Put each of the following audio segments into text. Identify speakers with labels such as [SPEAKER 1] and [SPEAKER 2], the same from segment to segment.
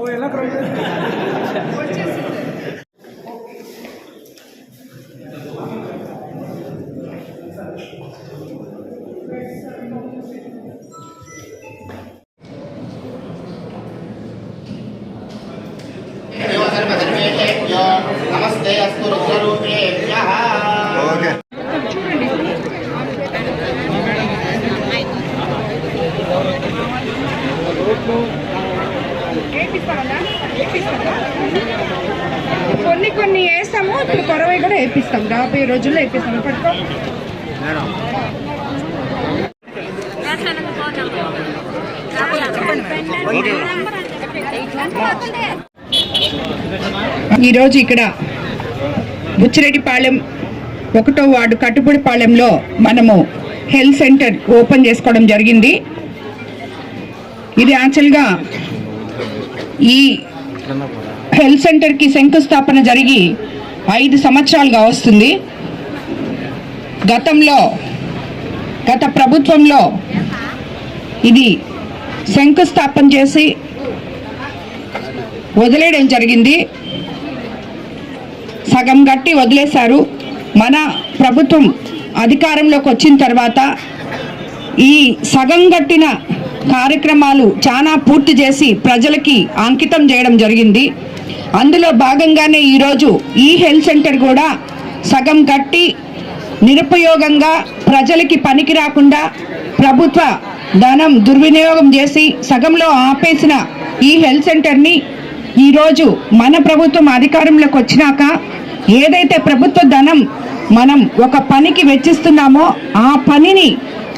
[SPEAKER 1] Oh, enak Terima kasih banyak ya. Namaste, Astro
[SPEAKER 2] Rukaru.
[SPEAKER 3] కొన్ని కొన్ని వేస్తాము ఇప్పుడు కొరవై కూడా వేపిస్తాం. రాబోయే రోజుల్లో వేపిస్తాం. పట్టుకో. ఈరోజు ఇక్కడ బుచ్చిరెడ్డిపాలెం ఒకటో వార్డు కట్టుబడిపాలెంలో మనము హెల్త్ సెంటర్ ఓపెన్ చేసుకోవడం జరిగింది. ఇది యాక్చువల్గా ఈ హెల్త్ సెంటర్కి శంకుస్థాపన జరిగి ఐదు సంవత్సరాలుగా వస్తుంది. గతంలో గత ప్రభుత్వంలో ఇది శంకుస్థాపన చేసి వదిలేయడం జరిగింది. సగం గట్టి వదిలేశారు. మన ప్రభుత్వం అధికారంలోకి వచ్చిన తర్వాత ఈ సగం గట్టిన కార్యక్రమాలు చాలా పూర్తి చేసి ప్రజలకి అంకితం చేయడం జరిగింది. అందులో భాగంగానే ఈరోజు ఈ హెల్త్ సెంటర్ కూడా సగం కట్టి నిరుపయోగంగా ప్రజలకి పనికి రాకుండా ప్రభుత్వ ధనం దుర్వినియోగం చేసి సగంలో ఆపేసిన ఈ హెల్త్ సెంటర్ని ఈరోజు మన ప్రభుత్వం అధికారంలోకి వచ్చినాక ఏదైతే ప్రభుత్వ ధనం మనం ఒక పనికి వెచ్చిస్తున్నామో ఆ పనిని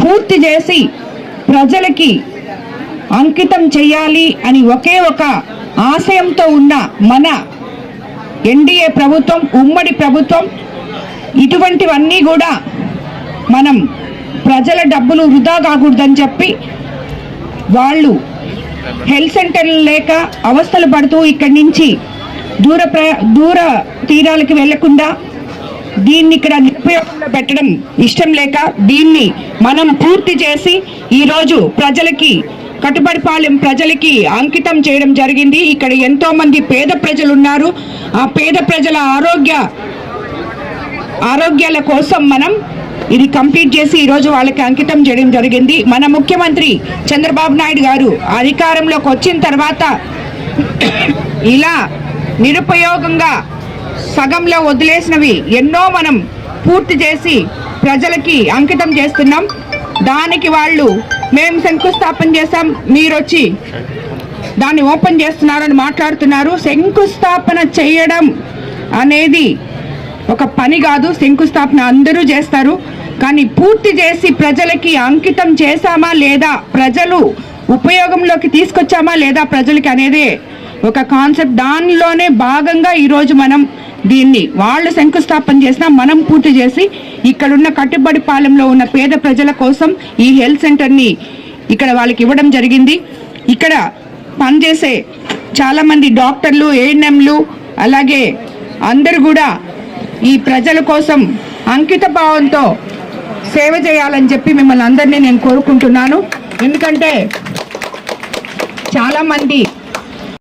[SPEAKER 3] పూర్తి చేసి ప్రజలకి అంకితం చేయాలి అని ఒకే ఒక ఆశయంతో ఉన్న మన ఎన్డీఏ ప్రభుత్వం ఉమ్మడి ప్రభుత్వం ఇటువంటివన్నీ కూడా మనం ప్రజల డబ్బులు వృధా కాకూడదని చెప్పి వాళ్ళు హెల్త్ సెంటర్లు లేక అవస్థలు పడుతూ ఇక్కడి నుంచి దూర ప్ర దూర తీరాలకు వెళ్ళకుండా దీన్ని ఇక్కడ నిరుపయోగంలో పెట్టడం ఇష్టం లేక దీన్ని మనం పూర్తి చేసి ఈరోజు ప్రజలకి కట్టుబడిపాలెం ప్రజలకి అంకితం చేయడం జరిగింది. ఇక్కడ ఎంతో మంది పేద ప్రజలు ఉన్నారు ఆ పేద ప్రజల ఆరోగ్య ఆరోగ్యాల కోసం మనం ఇది కంప్లీట్ చేసి ఈరోజు వాళ్ళకి అంకితం చేయడం జరిగింది. మన ముఖ్యమంత్రి చంద్రబాబు నాయుడు గారు అధికారంలోకి వచ్చిన తర్వాత ఇలా నిరుపయోగంగా సగంలో వదిలేసినవి ఎన్నో మనం పూర్తి చేసి ప్రజలకి అంకితం చేస్తున్నాం. దానికి వాళ్ళు మేము శంకుస్థాపన చేశాం మీరు వచ్చి దాన్ని ఓపెన్ చేస్తున్నారని మాట్లాడుతున్నారు. శంకుస్థాపన చేయడం అనేది ఒక పని కాదు శంకుస్థాపన అందరూ చేస్తారు. కానీ పూర్తి చేసి ప్రజలకి అంకితం చేశామా లేదా ప్రజలు ఉపయోగంలోకి తీసుకొచ్చామా లేదా ప్రజలకి అనేదే ఒక కాన్సెప్ట్. దానిలోనే భాగంగా ఈరోజు మనం దీన్ని వాళ్ళు శంకుస్థాపన చేసినా మనం పూర్తి చేసి ఇక్కడున్న కట్టుబడి పాలెంలో ఉన్న పేద ప్రజల కోసం ఈ హెల్త్ సెంటర్ని ఇక్కడ వాళ్ళకి ఇవ్వడం జరిగింది. ఇక్కడ పనిచేసే చాలామంది డాక్టర్లు ఏఎన్ఎంలు అలాగే అందరూ కూడా ఈ ప్రజల కోసం అంకిత భావంతో సేవ చేయాలని చెప్పి మిమ్మల్ని అందరినీ నేను కోరుకుంటున్నాను. ఎందుకంటే చాలామంది